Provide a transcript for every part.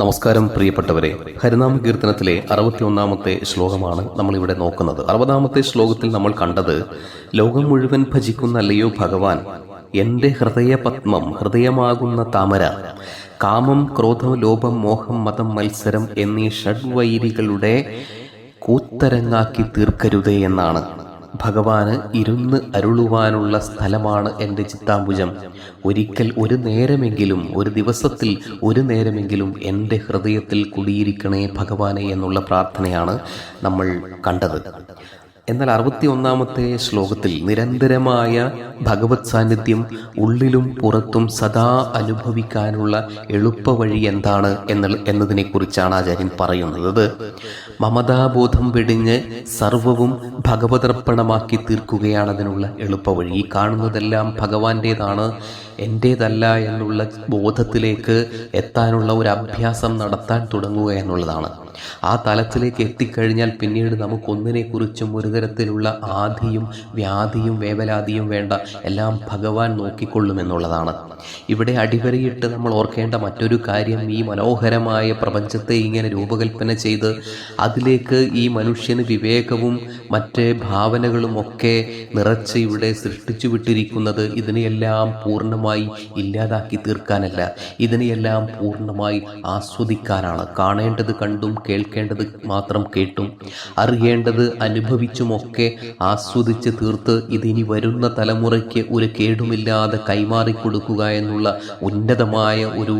നമസ്കാരം പ്രിയപ്പെട്ടവരെ. ഹരിനാമ കീർത്തനത്തിലെ അറുപത്തിയൊന്നാമത്തെ ശ്ലോകമാണ് നമ്മൾ ഇവിടെ നോക്കുന്നത്. അറുപതാമത്തെ ശ്ലോകത്തിൽ നമ്മൾ കണ്ടത് ലോകം മുഴുവൻ ഭജിക്കുന്നല്ലയോ ഭഗവാൻ എന്റെ ഹൃദയപത്മം ഹൃദയമാകുന്ന താമര കാമം ക്രോധം ലോഭം മോഹം മതം മത്സരം എന്നീ ഷഡ്വൈരികളുടെ കൂത്തരങ്ങാക്കി തീർക്കരുതേ എന്നാണ്. ഭഗവാന് ഇരുന്ന് അരുളുവാനുള്ള സ്ഥലമാണ് എന്റെ ചിത്താംബുജം. ഒരിക്കൽ ഒരു നേരമെങ്കിലും ഒരു ദിവസത്തിൽ ഒരു നേരമെങ്കിലും എന്റെ ഹൃദയത്തിൽ കുടിയിരിക്കണേ ഭഗവാനെ എന്നുള്ള പ്രാർത്ഥനയാണ് നമ്മൾ കണ്ടത്. എന്നാൽ അറുപത്തി ഒന്നാമത്തെ ശ്ലോകത്തിൽ നിരന്തരമായ ഭഗവത് സാന്നിധ്യം ഉള്ളിലും പുറത്തും സദാ അനുഭവിക്കാനുള്ള എളുപ്പവഴി എന്താണ് എന്ന എന്നതിനെക്കുറിച്ചാണ് ആചാര്യൻ പറയുന്നത്. അത് മമതാബോധം വെടിഞ്ഞ് സർവവും ഭഗവതർപ്പണമാക്കി തീർക്കുകയാണ് അതിനുള്ള എളുപ്പവഴി. ഈ കാണുന്നതെല്ലാം ഭഗവാന്റേതാണ്. എന്റേതല്ല എന്നുള്ള ബോധത്തിലേക്ക് എത്താനുള്ള ഒരു അഭ്യാസം നടത്താൻ തുടങ്ങുക എന്നുള്ളതാണ്. ആ തലത്തിലേക്ക് എത്തിക്കഴിഞ്ഞാൽ പിന്നീട് നമുക്കൊന്നിനെക്കുറിച്ചും ഒരു തരത്തിലുള്ള ആധിയും വ്യാധിയും വേവലാതിയും വേണ്ട. എല്ലാം ഭഗവാൻ നോക്കിക്കൊള്ളുമെന്നുള്ളതാണ്. ഇവിടെ അടിവരയിട്ട് നമ്മൾ ഓർക്കേണ്ട മറ്റൊരു കാര്യം ഈ മനോഹരമായ പ്രപഞ്ചത്തെ ഇങ്ങനെ രൂപകൽപ്പന ചെയ്ത് അതിലേക്ക് ഈ മനുഷ്യന് വിവേകവും മറ്റ് ഭാവനകളും ഒക്കെ നിറച്ച് ഇവിടെ സൃഷ്ടിച്ചു വിട്ടിരിക്കുന്നത് ഇതിനെയെല്ലാം പൂർണമായി ഇല്ലാതാക്കി തീർക്കാനല്ല. ഇതിനെയെല്ലാം പൂർണമായി ആസ്വദിക്കാനാണ്. കാണേണ്ടത് കണ്ടും കേൾക്കേണ്ടത് മാത്രം കേട്ടും അറിയേണ്ടത് അനുഭവിച്ചുമൊക്കെ ആസ്വദിച്ച് തീർത്ത് ഇതിനി വരുന്ന തലമുറയ്ക്ക് ഒരു കേടുമില്ലാതെ കൈമാറിക്കൊടുക്കുക എന്നുള്ള ഉന്നതമായ ഒരു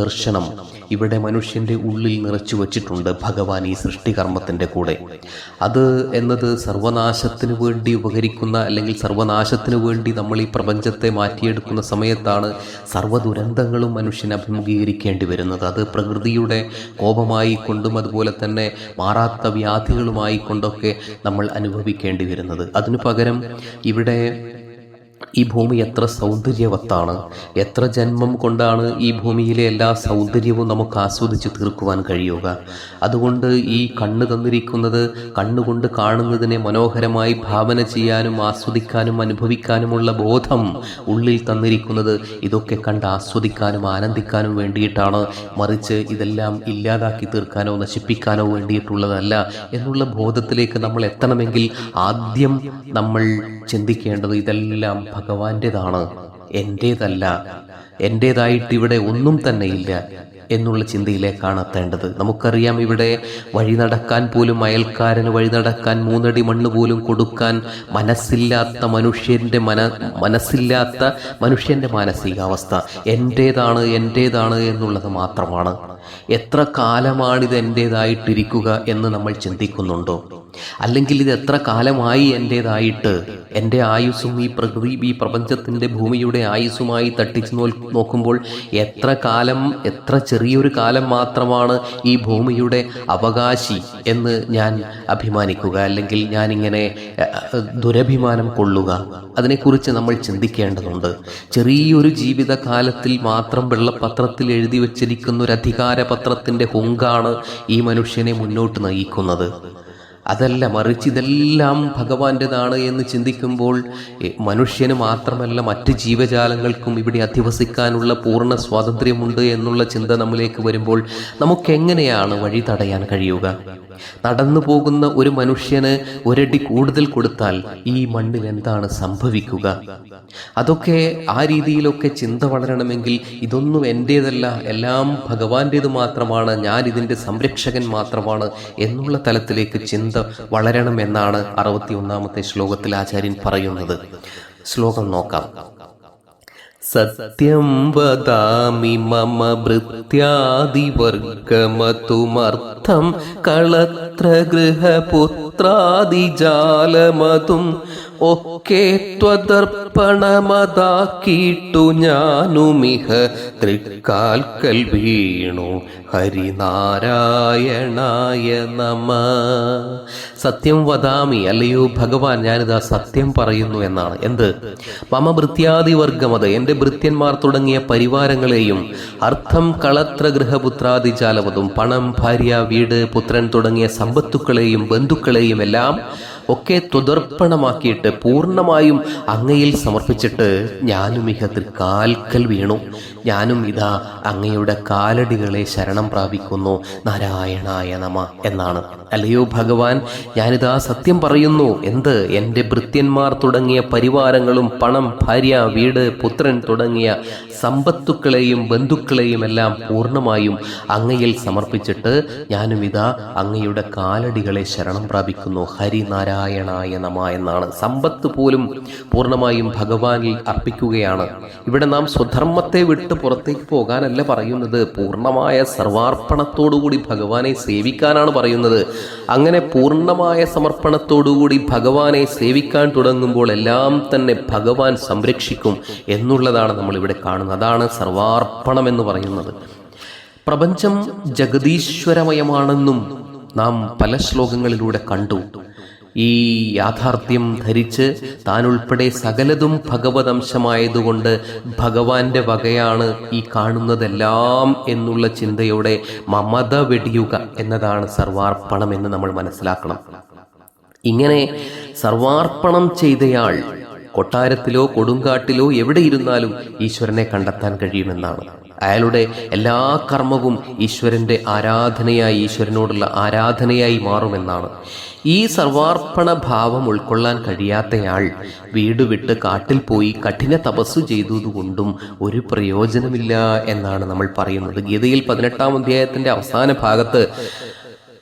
ദർശനം. ഇവിടെ മനുഷ്യന്റെ ഉള്ളിൽ നിറച്ചു വച്ചിട്ടുണ്ട് ഭഗവാൻ ഈ സൃഷ്ടികർമ്മത്തിന്റെ കൂടെ. അത് എന്നത് സർവനാശത്തിന് വേണ്ടി ഉപകരിക്കുന്ന അല്ലെങ്കിൽ സർവനാശത്തിന് വേണ്ടി നമ്മൾ ഈ പ്രപഞ്ചത്തെ മാറ്റിയെടുക്കുന്ന സമയത്താണ് സർവദുരന്തങ്ങളും മനുഷ്യൻ അഭിമുഖീകരിക്കേണ്ടി വരുന്നത്. അത് പ്രകൃതിയുടെ കോപമായി കൊണ്ടും അതുപോലെ തന്നെ മാറാത്ത വ്യാധികളുമായി കൊണ്ടൊക്കെ നമ്മൾ അനുഭവിക്കേണ്ടി വരുന്നത്. അതിനു പകരം ഇവിടെ ഈ ഭൂമി എത്ര സൗന്ദര്യവത്താണ്. എത്ര ജന്മം കൊണ്ടാണ് ഈ ഭൂമിയിലെ എല്ലാ സൗന്ദര്യവും നമുക്ക് ആസ്വദിച്ച് തീർക്കുവാൻ കഴിയുക. അതുകൊണ്ട് ഈ കണ്ണ് തന്നിരിക്കുന്നത് കണ്ണുകൊണ്ട് കാണുന്നതിനെ മനോഹരമായി ഭാവന ചെയ്യാനും ആസ്വദിക്കാനും അനുഭവിക്കാനുമുള്ള ബോധം ഉള്ളിൽ തന്നിരിക്കുന്നത് ഇതൊക്കെ കണ്ട് ആസ്വദിക്കാനും ആനന്ദിക്കാനും വേണ്ടിയിട്ടാണ്. മറിച്ച് ഇതെല്ലാം ഇല്ലാതാക്കി തീർക്കാനോ നശിപ്പിക്കാനോ വേണ്ടിയിട്ടുള്ളതല്ല എന്നുള്ള ബോധത്തിലേക്ക് നമ്മൾ എത്തണമെങ്കിൽ ആദ്യം നമ്മൾ ചിന്തിക്കേണ്ടത് ഇതെല്ലാം ഭഗവാന്റേതാണ്. എന്റേതല്ല എന്റേതായിട്ട് ഇവിടെ ഒന്നും തന്നെ ഇല്ല എന്നുള്ള ചിന്തയിലേക്കാണ് എത്തേണ്ടത് നമുക്കറിയാം ഇവിടെ വഴി നടക്കാൻ പോലും അയൽക്കാരന് വഴി നടക്കാൻ മൂന്നടി മണ്ണ് പോലും കൊടുക്കാൻ മനസ്സില്ലാത്ത മനുഷ്യന്റെ മന മനസ്സില്ലാത്ത മനുഷ്യന്റെ മാനസികാവസ്ഥ. എന്റേതാണ് എന്റേതാണ് എന്നുള്ളത് മാത്രമാണ്. എത്ര കാലമാണിത് എന്റേതായിട്ടിരിക്കുക എന്ന് നമ്മൾ ചിന്തിക്കുന്നുണ്ടോ? അല്ലെങ്കിൽ ഇത് എത്ര കാലമായി എന്റേതായിട്ട് എന്റെ ആയുസ്സും ഈ പ്രകൃതി ഈ പ്രപഞ്ചത്തിന്റെ ഭൂമിയുടെ ആയുസ്സുമായി തട്ടിച്ച് നോ നോക്കുമ്പോൾ എത്ര കാലം എത്ര ചെറിയൊരു കാലം മാത്രമാണ് ഈ ഭൂമിയുടെ അവകാശി എന്ന് ഞാൻ അഭിമാനിക്കുക അല്ലെങ്കിൽ ഞാനിങ്ങനെ ദുരഭിമാനം കൊള്ളുക. അതിനെക്കുറിച്ച് നമ്മൾ ചിന്തിക്കേണ്ടതുണ്ട്. ചെറിയൊരു ജീവിതകാലത്തിൽ മാത്രം വെള്ളപത്രത്തിൽ എഴുതി വച്ചിരിക്കുന്ന ഒരു അധികാരപത്രത്തിന്റെ ഹുങ്കാണ് ഈ മനുഷ്യനെ മുന്നോട്ട് നയിക്കുന്നത്. അതല്ല മറിച്ച് ഇതെല്ലാം ഭഗവാന്റേതാണ് എന്ന് ചിന്തിക്കുമ്പോൾ മനുഷ്യന് മാത്രമല്ല മറ്റ് ജീവജാലങ്ങൾക്കും ഇവിടെ അധിവസിക്കാനുള്ള പൂർണ സ്വാതന്ത്ര്യമുണ്ട് എന്നുള്ള ചിന്ത നമ്മിലേക്ക് വരുമ്പോൾ നമുക്കെങ്ങനെയാണ് വഴി തടയാൻ കഴിയുക? നടന്നു പോകുന്ന ഒരു മനുഷ്യന് ഒരടി കൂടുതൽ കൊടുത്താൽ ഈ മണ്ണിൽ എന്താണ് സംഭവിക്കുക? അതൊക്കെ ആ രീതിയിലൊക്കെ ചിന്ത വളരണമെങ്കിൽ ഇതൊന്നും എന്റേതല്ല എല്ലാം ഭഗവാന്റേത് മാത്രമാണ് ഞാൻ ഇതിന്റെ സംരക്ഷകൻ മാത്രമാണ് എന്നുള്ള തലത്തിലേക്ക് ചിന്ത വളരണം എന്നാണ് അറുപത്തി ഒന്നാമത്തെ ശ്ലോകത്തിൽ ആചാര്യൻ പറയുന്നത്. ശ്ലോകം നോക്കാം. സത്യം വദാമി മമ ഭൃത്യാദിവർഗമതുമർത്ഥം കളത്ര ഗൃഹപുത്രാദിജാലമതും ഒക്കെ ത്വതർപ്പണമതാക്കിയിട്ടു ഞാനുമിഹ തൃക്കാൽക്കൽ വീണു. ഹരിനാരായണായ നമ. സത്യം വദാമി അല്ലയോ ഭഗവാൻ ഞാനിതാ സത്യം പറയുന്നു എന്നാണ്. എന്ത്? മമ ഭൃത്യാദി വർഗമത് എന്റെ ഭൃത്യന്മാർ തുടങ്ങിയ പരിവാരങ്ങളെയും അർത്ഥം കളത്ര ഗൃഹപുത്രാദിജാലവതും പണം ഭാര്യ വീട് പുത്രൻ തുടങ്ങിയ സമ്പത്തുക്കളെയും ബന്ധുക്കളെയും എല്ലാം ഒക്കെ തുതർപ്പണമാക്കിയിട്ട് പൂർണമായും അങ്ങയിൽ സമർപ്പിച്ചിട്ട് ഞാനും ഇഹ കാൽക്കൽ വീണു. ഞാനും ഇതാ അങ്ങയുടെ കാലടികളെ ശരണം പ്രാപിക്കുന്നു. നാരായണായ നമ എന്നാണ്. അല്ലയോ ഭഗവാൻ ഞാനിതാ സത്യം പറയുന്നു. എന്ത്? എന്റെ ഭൃത്യന്മാർ തുടങ്ങിയ പരിവാരങ്ങളും പണം ഭാര്യ വീട് പുത്രൻ തുടങ്ങിയ സമ്പത്തുക്കളെയും ബന്ധുക്കളെയും എല്ലാം പൂർണമായും അങ്ങയിൽ സമർപ്പിച്ചിട്ട് ഞാനും ഇതാ അങ്ങയുടെ കാലടികളെ ശരണം പ്രാപിക്കുന്നു. ഹരിനാരായണായ നമ എന്നാണ്. സമ്പത്ത് പോലും പൂർണമായും ഭഗവാനിൽ അർപ്പിക്കുകയാണ്. ഇവിടെ നാം സ്വധർമ്മത്തെ വിട്ട് പുറത്തേക്ക് പോകാനല്ല പറയുന്നത്. പൂർണമായ സർവാർപ്പണത്തോടുകൂടി ഭഗവാനെ സേവിക്കാനാണ് പറയുന്നത്. അങ്ങനെ പൂർണമായ സമർപ്പണത്തോടുകൂടി ഭഗവാനെ സേവിക്കാൻ തുടങ്ങുമ്പോൾ എല്ലാം തന്നെ ഭഗവാൻ സംരക്ഷിക്കും എന്നുള്ളതാണ് നമ്മൾ ഇവിടെ കാണുന്നത്. അതാണ് സർവാർപ്പണം എന്ന് പറയുന്നത്. പ്രപഞ്ചം ജഗദീശ്വരമയമാണെന്നും നാം പല ശ്ലോകങ്ങളിലൂടെ കണ്ടു. ഈ യാഥാർത്ഥ്യം ധരിച്ച് താൻ ഉൾപ്പെടെ സകലതും ഭഗവതംശമായതുകൊണ്ട് ഭഗവാന്റെ വകയാണ് ഈ കാണുന്നതെല്ലാം എന്നുള്ള ചിന്തയോടെ മമത വെടിയുക എന്നതാണ് സർവാർപ്പണം എന്ന് നമ്മൾ മനസ്സിലാക്കണം. ഇങ്ങനെ സർവാർപ്പണം ചെയ്തയാൾ കൊട്ടാരത്തിലോ കൊടുങ്കാട്ടിലോ എവിടെയിരുന്നാലും ഈശ്വരനെ കണ്ടെത്താൻ കഴിയുമെന്നാണ്. അയാളുടെ എല്ലാ കർമ്മവും ഈശ്വരന്റെ ആരാധനയായി ഈശ്വരനോടുള്ള ആരാധനയായി മാറുമെന്നാണ്. ഈ സർവാർപ്പണ ഭാവം ഉൾക്കൊള്ളാൻ കഴിയാത്തയാൾ വീട് വിട്ട് കാട്ടിൽ പോയി കഠിന തപസ്സു ചെയ്തതുകൊണ്ടും ഒരു പ്രയോജനമില്ല എന്നാണ് നമ്മൾ പറയുന്നത്. ഗീതയിൽ പതിനെട്ടാം അധ്യായത്തിന്റെ അവസാന ഭാഗത്ത്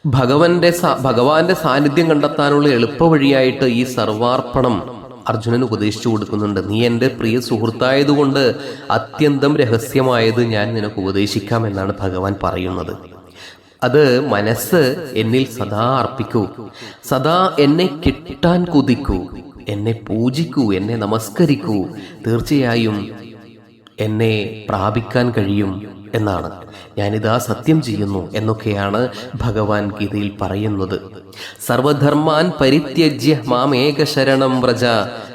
ഭഗവന്റെ ഭഗവാന്റെ സാന്നിധ്യം കണ്ടെത്താനുള്ള എളുപ്പവഴിയായിട്ട് ഈ സർവാർപ്പണം അർജുനന് ഉപദേശിച്ചു കൊടുക്കുന്നുണ്ട്. നീ എന്റെ പ്രിയ സുഹൃത്തായതുകൊണ്ട് അത്യന്തം രഹസ്യമായത് ഞാൻ നിനക്ക് ഉപദേശിക്കാം എന്നാണ് ഭഗവാൻ പറയുന്നത്. അത് മനസ്സ് എന്നിൽ സദാ അർപ്പിക്കൂ. സദാ എന്നെ കിട്ടാൻ കുതിക്കൂ. എന്നെ പൂജിക്കൂ. എന്നെ നമസ്കരിക്കൂ. തീർച്ചയായും എന്നെ പ്രാപിക്കാൻ കഴിയും. എന്നാണ്. ഞാനിതാ സത്യം ചെയ്യുന്നു എന്നൊക്കെയാണ് ഭഗവാൻ ഗീതയിൽ പറയുന്നത്. സർവധർമാൻ പരിത്യജ്യ മാമേക ശരണം വ്രജ.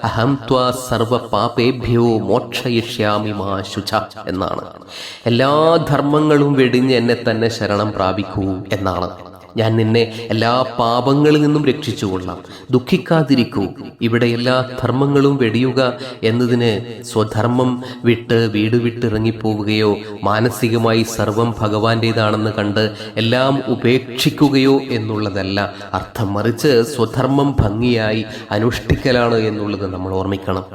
അഹം ത്വാ സർവ പാപേഭ്യോ മോക്ഷയിഷ്യാമി മാ ശുച എന്നാണ്. എല്ലാ ധർമ്മങ്ങളും വെടിഞ്ഞ് എന്നെ തന്നെ ശരണം പ്രാപിക്കൂ എന്നാണ്. ഞാൻ നിന്നെ എല്ലാ പാപങ്ങളിൽ നിന്നും രക്ഷിച്ചുകൊള്ളാം. ദുഃഖിക്കാതിരിക്കൂ. ഇവിടെ എല്ലാ ധർമ്മങ്ങളും വെടിയുക എന്നതിന് സ്വധർമ്മം വിട്ട് വീട് വിട്ട് ഇറങ്ങിപ്പോവുകയോ മാനസികമായി സർവം ഭഗവാന്റേതാണെന്ന് കണ്ട് എല്ലാം ഉപേക്ഷിക്കുകയോ എന്നുള്ളതല്ല. അർത്ഥം മറിച്ച് സ്വധർമ്മം ഭംഗിയായി അനുഷ്ഠിക്കലാണ് എന്നുള്ളത് നമ്മൾ ഓർമ്മിക്കണം.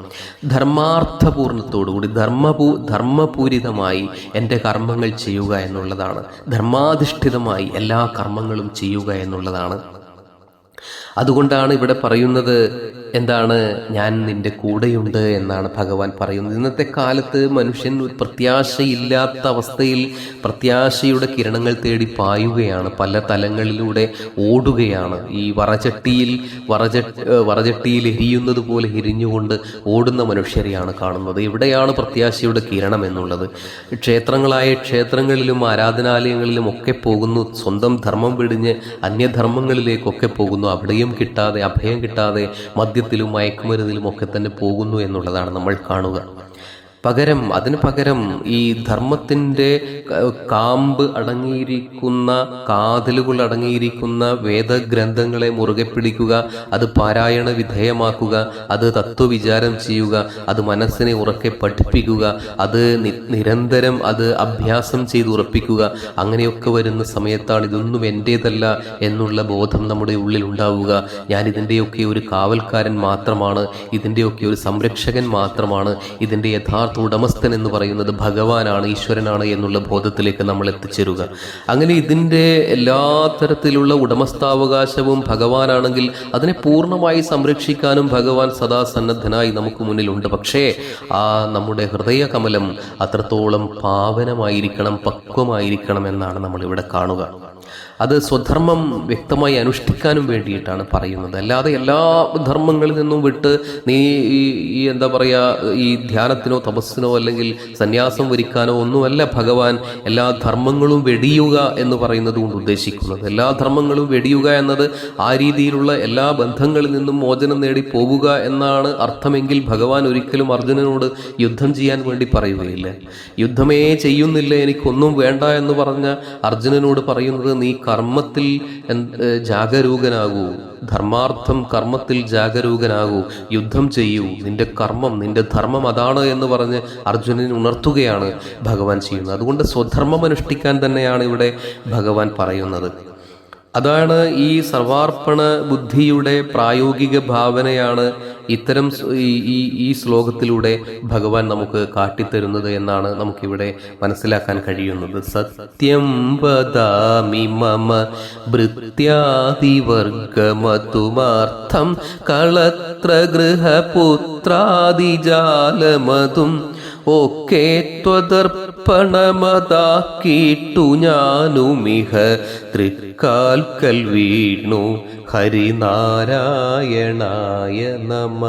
ധർമാർത്ഥപൂർണത്തോടുകൂടി ധർമ്മപൂ ധർമ്മപൂരിതമായി എന്റെ കർമ്മങ്ങൾ ചെയ്യുക എന്നുള്ളതാണ്. ധർമാധിഷ്ഠിതമായി എല്ലാ കർമ്മങ്ങളും ചെയ്യുക എന്നുള്ളതാണ്. അതുകൊണ്ടാണ് ഇവിടെ പറയുന്നത് എന്താണ് ഞാൻ നിന്റെ കൂടെയുണ്ട് എന്നാണ് ഭഗവാൻ പറയുന്നത്. ഇന്നത്തെ കാലത്ത് മനുഷ്യൻ പ്രത്യാശയില്ലാത്ത അവസ്ഥയിൽ പ്രത്യാശയുടെ കിരണങ്ങൾ തേടി പായുകയാണ്. പല തലങ്ങളിലൂടെ ഓടുകയാണ്. ഈ വറചട്ടിയിൽ വറച വറചട്ടിയിൽ എരിയുന്നത് പോലെ എരിഞ്ഞുകൊണ്ട് ഓടുന്ന മനുഷ്യരെയാണ് കാണുന്നത്. എവിടെയാണ് പ്രത്യാശയുടെ കിരണം എന്നുള്ളത്? ക്ഷേത്രങ്ങളായ ക്ഷേത്രങ്ങളിലും ആരാധനാലയങ്ങളിലും ഒക്കെ പോകുന്നു. സ്വന്തം ധർമ്മം വിടിഞ്ഞ് അന്യധർമ്മങ്ങളിലേക്കൊക്കെ പോകുന്നു. അവിടെയും കിട്ടാതെ അഭയം കിട്ടാതെ മദ്യത്തിലും മയക്കുമരുന്നിലും ഒക്കെ തന്നെ പോകുന്നു എന്നുള്ളതാണ് നമ്മൾ കാണുക. പകരം അതിന് പകരം ഈ ധർമ്മത്തിന്റെ കാമ്പ് അടങ്ങിയിരിക്കുന്ന കാതലുകൾ അടങ്ങിയിരിക്കുന്ന വേദഗ്രന്ഥങ്ങളെ മുറുകെ പിടിക്കുക അത് പാരായണ വിധേയമാക്കുക അത് തത്വവിചാരം ചെയ്യുക അത് മനസ്സിനെ ഉറക്കെ പഠിപ്പിക്കുക അത് നിരന്തരം അത് അഭ്യാസം ചെയ്ത് ഉറപ്പിക്കുക അങ്ങനെയൊക്കെ വരുന്ന സമയത്താണ് ഇതൊന്നും എന്റേതല്ല എന്നുള്ള ബോധം നമ്മുടെ ഉള്ളിൽ ഉണ്ടാവുക. ഞാൻ ഇതിന്റെയൊക്കെ ഒരു കാവൽക്കാരൻ മാത്രമാണ് ഇതിന്റെയൊക്കെ ഒരു സംരക്ഷകൻ മാത്രമാണ് ഇതിന്റെ യഥാർത്ഥ ഉടമസ്ഥൻ എന്ന് പറയുന്നത് ഭഗവാനാണ് ഈശ്വരനാണ് എന്നുള്ള ബോധത്തിലേക്ക് നമ്മൾ എത്തിച്ചേരുക. അങ്ങനെ ഇതിന്റെ എല്ലാ തരത്തിലുള്ള ഉടമസ്ഥാവകാശവും ഭഗവാനാണെങ്കിൽ അതിനെ പൂർണമായി സംരക്ഷിക്കാനും ഭഗവാൻ സദാ സന്നദ്ധനായി നമുക്ക് മുന്നിലുണ്ട്. പക്ഷേ ആ നമ്മുടെ ഹൃദയ കമലം അത്രത്തോളം പാവനമായിരിക്കണം പക്വമായിരിക്കണം എന്നാണ് നമ്മൾ ഇവിടെ കാണുക. അത് സ്വധർമ്മം വ്യക്തമായി അനുഷ്ഠിക്കാനും വേണ്ടിയിട്ടാണ് പറയുന്നത്. അല്ലാതെ എല്ലാ ധർമ്മങ്ങളിൽ നിന്നും വിട്ട് നീ ഈ എന്താ പറയുക ഈ ധ്യാനത്തിനോ തപസ്സിനോ അല്ലെങ്കിൽ സന്യാസം വരിക്കാനോ ഒന്നുമല്ല ഭഗവാൻ എല്ലാ ധർമ്മങ്ങളും വെടിയുക എന്ന് പറയുന്നത് കൊണ്ട് ഉദ്ദേശിക്കുന്നത്. എല്ലാ ധർമ്മങ്ങളും വെടിയുക എന്നത് ആ രീതിയിലുള്ള എല്ലാ ബന്ധങ്ങളിൽ നിന്നും മോചനം നേടി പോവുക എന്നാണ് അർത്ഥമെങ്കിൽ ഭഗവാൻ ഒരിക്കലും അർജുനനോട് യുദ്ധം ചെയ്യാൻ വേണ്ടി പറയുകയില്ല. യുദ്ധമേ ചെയ്യുന്നില്ല എനിക്കൊന്നും വേണ്ട എന്ന് പറഞ്ഞ അർജുനനോട് പറയുന്നത് നീ കർമ്മത്തിൽ ജാഗരൂകനാകൂ. ധർമാർത്ഥം കർമ്മത്തിൽ ജാഗരൂകനാകൂ. യുദ്ധം ചെയ്യൂ. നിന്റെ കർമ്മം നിന്റെ ധർമ്മം അതാണ് എന്ന് പറഞ്ഞ് അർജുനൻ ഉണർത്തുകയാണ് ഭഗവാൻ ചെയ്യുന്നത്. അതുകൊണ്ട് സ്വധർമ്മം അനുഷ്ഠിക്കാൻ തന്നെയാണ് ഇവിടെ ഭഗവാൻ പറയുന്നത്. അതാണ് ഈ സർവാർപ്പണ ബുദ്ധിയുടെ പ്രായോഗിക ഭാവനയാണ് ഇത്തരം ഈ ഈ ശ്ലോകത്തിലൂടെ ഭഗവാൻ നമുക്ക് കാട്ടിത്തരുന്നത് എന്നാണ് നമുക്കിവിടെ മനസ്സിലാക്കാൻ കഴിയുന്നത്. സത്യം വദാമി മമ ഭൃത്യാദിവർഗമതുമാർത്ഥം കളത്ര ഗൃഹപുത്രാദിജാലമതും ഒക്കെ ത്വദർപ്പണമതാക്കിയിട്ടു ഞാനുമിഹ. തൃക്കാൽക്കൽ വീണു ഹരിനാരായണായ നമ.